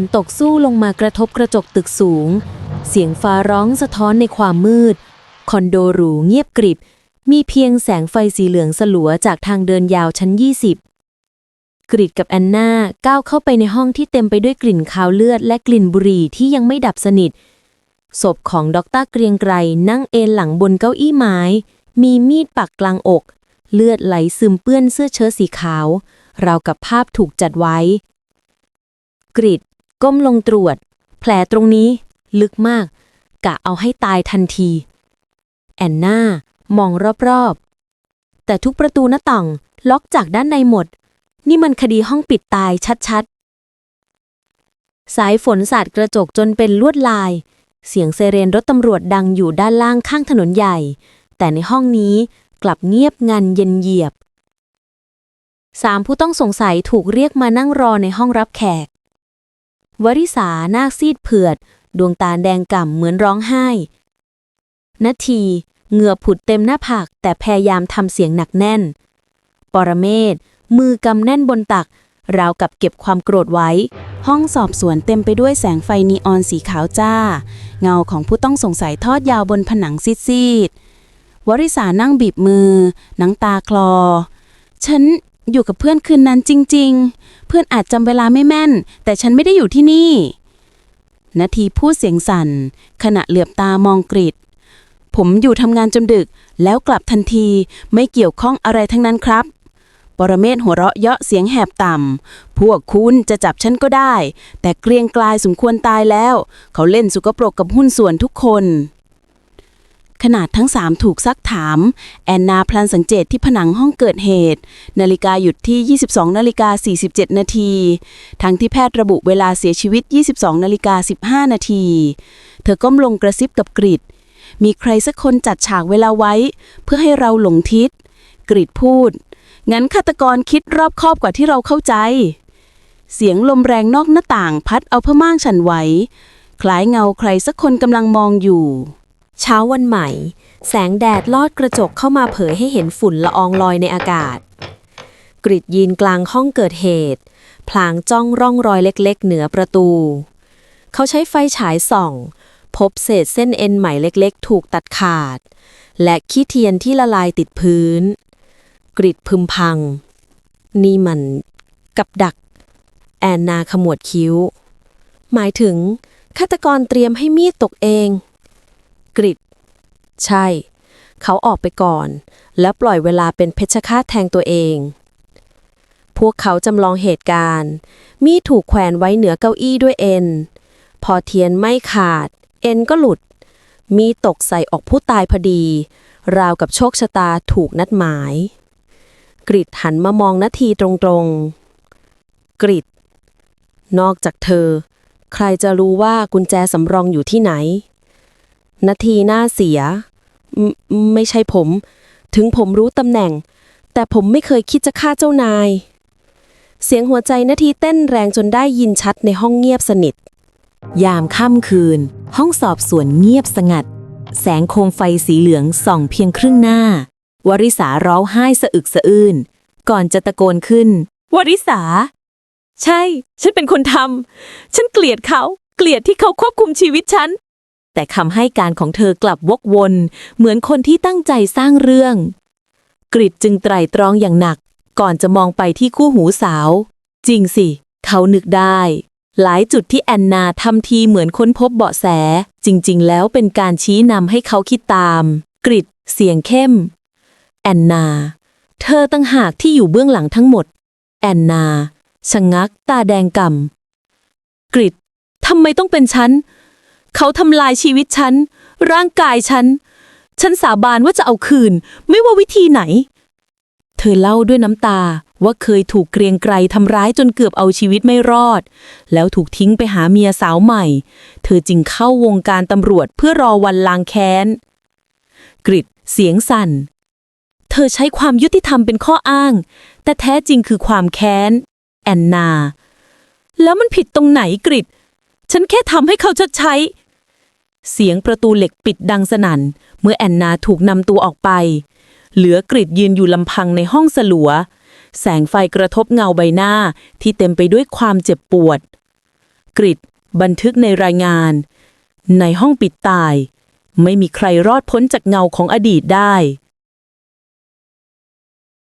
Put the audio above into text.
นตกสู้ลงมากระทบกระจกตึกสูง เสียงฟ้าร้องสะท้อนในความมืด คอนโดหรูเงียบกริบ มีเพียงแสงไฟสีเหลืองสลัวจากทางเดินยาวชั้น 20 กริดกับแอนนาก้าวเข้าไปในห้องที่เต็มไปด้วยกลิ่นคาวเลือดและกลิ่นบุหรี่ที่ยังไม่ดับสนิท ศพของดอกเตอรเกรียงไกรนั่งเอนหลังบนเก้าอี้ไม้ มีมีดปักกลางอก เลือดไหลซึมเปื้อนเสื้อเชิ้ตสีขาวราวกับภาพถูกจัดไว้ กริด ก้มลงตรวจ แผลตรงนี้ ลึกมาก กะเอาให้ตายทันที แอนนามองรอบๆ แต่ทุกประตูหน้าต่างล็อกจากด้านในหมด นี่มันคดีห้องปิดตายชัดๆ สายฝนสาดกระจกจนเป็นลวดลาย เสียงไซเรนรถตำรวจดังอยู่ด้านล่างข้างถนนใหญ่ แต่ในห้องนี้กลับเงียบงันเย็นเหยียบสามผู้ต้องสงสัยถูกเรียกมานั่งรอในห้องรับแขก วริษาหน้าซีดเผือด ดวงตาแดงก่ำเหมือนร้องไห้นาทีเหงื่อผุดเต็มหน้าผากแต่พยายามทำเสียงหนักแน่น ปรเมศมือกำแน่นบนตัก ราวกับเก็บความโกรธไว้ ห้องสอบสวนเต็มไปด้วยแสงไฟนีออนสีขาวจ้า เงาของผู้ต้องสงสัยทอดยาวบนผนังซีดๆวริษานั่งบีบมือ หนังตาคลอ ฉัน อยู่กับเพื่อนคืนนั้นจริง ๆ เพื่อนอาจจำเวลาไม่แม่น แต่ฉันไม่ได้อยู่ที่นี่ นาทีพูดเสียงสั่น ขณะเหลือบตามองกริดผมอยู่ทำงานจนดึก แล้วกลับทันทีไม่เกี่ยวข้องอะไรทั้งนั้นครับ ปรเมศหัวเราะเยาะเสียงแหบต่ำ พวกคุณจะจับฉันก็ได้ แต่เกรียงกลายสมควรตายแล้ว เขาเล่นสุกปรกกับหุ้นส่วนทุกคน ขนาดทั้งสามถูกซักถาม แอนนาพลันสังเกตที่ผนังห้องเกิดเหตุ นาฬิกาหยุดที่ 22นาฬิกา47 นาที ทั้งที่แพทย์ระบุเวลาเสียชีวิต 22นาฬิกา15 นาที เธอก้มลงกระซิบกับกริดมีใครสักคนจัดฉากเวลาไว้ เพื่อให้เราหลงทิศ กริดพูด งั้นฆาตกรคิดรอบคอบกว่าที่เราเข้าใจ เสียงลมแรงนอกหน้าต่างพัดเอาผ้าม่านฉันไหวคล้ายเงาใครสักคนกำลังมองอยู่ เช้าวันใหม่ แสงแดดลอดกระจกเข้ามาเผยให้เห็นฝุ่นละอองลอยในอากาศ กริดยืนกลางห้องเกิดเหตุ พลางจ้องร่องรอยเล็กๆ เหนือประตู เขาใช้ไฟฉายส่อง พบเศษเส้นเอ็นใหม่เล็กๆ ถูกตัดขาด และขี้เทียนที่ละลายติดพื้น กริดพึมพัง นี่มันกับดัก แอนนาขมวดคิ้ว หมายถึงฆาตกรเตรียมให้มีดตกเอง กริดใช่ เขาออกไปก่อน และปล่อยเวลาเป็นเพชฌฆาตแทงตัวเอง พวกเขาจำลองเหตุการณ์ มีถูกแขวนไว้เหนือเก้าอี้ด้วยเอ็น พอเทียนไม่ขาด เอ็นก็หลุด มีตกใส่ออกผู้ตายพอดี ราวกับโชคชะตาถูกนัดหมาย กริดหันมามองนาทีตรงๆ กริดนอกจากเธอ ใครจะรู้ว่ากุญแจสำรองอยู่ที่ไหน นาทีหน้าเสียมไม่ใช่ผม ถึงผมรู้ตำแหน่ง แต่ผมไม่เคยคิดจะฆ่าเจ้านาย เสียงหัวใจนาทีเต้นแรงจนได้ยินชัดในห้องเงียบสนิท ยามค่ำคืน ห้องสอบสวนเงียบสงัด แสงโคมไฟสีเหลืองส่องเพียงครึ่งหน้า วริษาร้องไห้สะอึกสะอื้นก่อนจะตะโกนขึ้น วริษา ใช่ ฉันเป็นคนทำฉันเกลียดเขา เกลียดที่เขาควบคุมชีวิตฉัน แต่คำให้การของเธอกลับวกวน เหมือนคนที่ตั้งใจสร้างเรื่อง กริดจึงไตรตรองอย่างหนัก ก่อนจะมองไปที่คู่หูสาว จริงสิ เขานึกได้ หลายจุดที่แอนนาทำทีเหมือนค้นพบเบาะแส จริง ๆ แล้วเป็นการชี้นำให้เขาคิดตาม กริดเสียงเข้ม แอนนา เธอตั้งหากที่อยู่เบื้องหลังทั้งหมด แอนนาชะงงัก ตาแดงก่ำกริดทำไมต้องเป็นฉัน เขาทำลายชีวิตฉัน ร่างกายฉัน ฉันสาบานว่าจะเอาคืน ไม่ว่าวิธีไหน เธอเล่าด้วยน้ำตาว่าเคยถูกเกรียงไกรทำร้ายจนเกือบเอาชีวิตไม่รอด แล้วถูกทิ้งไปหาเมียสาวใหม่ เธอจึงเข้าวงการตำรวจเพื่อรอวันล้างแค้น กริดเสียงสั่น เธอใช้ความยุติธรรมเป็นข้ออ้าง แต่แท้จริงคือความแค้น แอนนา แล้วมันผิดตรงไหนกริด ฉันแค่ทำให้เขาชดใช้ เสียงประตูเหล็กปิดดังสนั่น เมื่อแอนนาถูกนำตัวออกไป เหลือกริดยืนอยู่ลำพังในห้องสลัว แสงไฟกระทบเงาใบหน้าที่เต็มไปด้วยความเจ็บปวด กริดบันทึกในรายงาน ในห้องปิดตาย ไม่มีใครรอดพ้นจากเงาของอดีตได้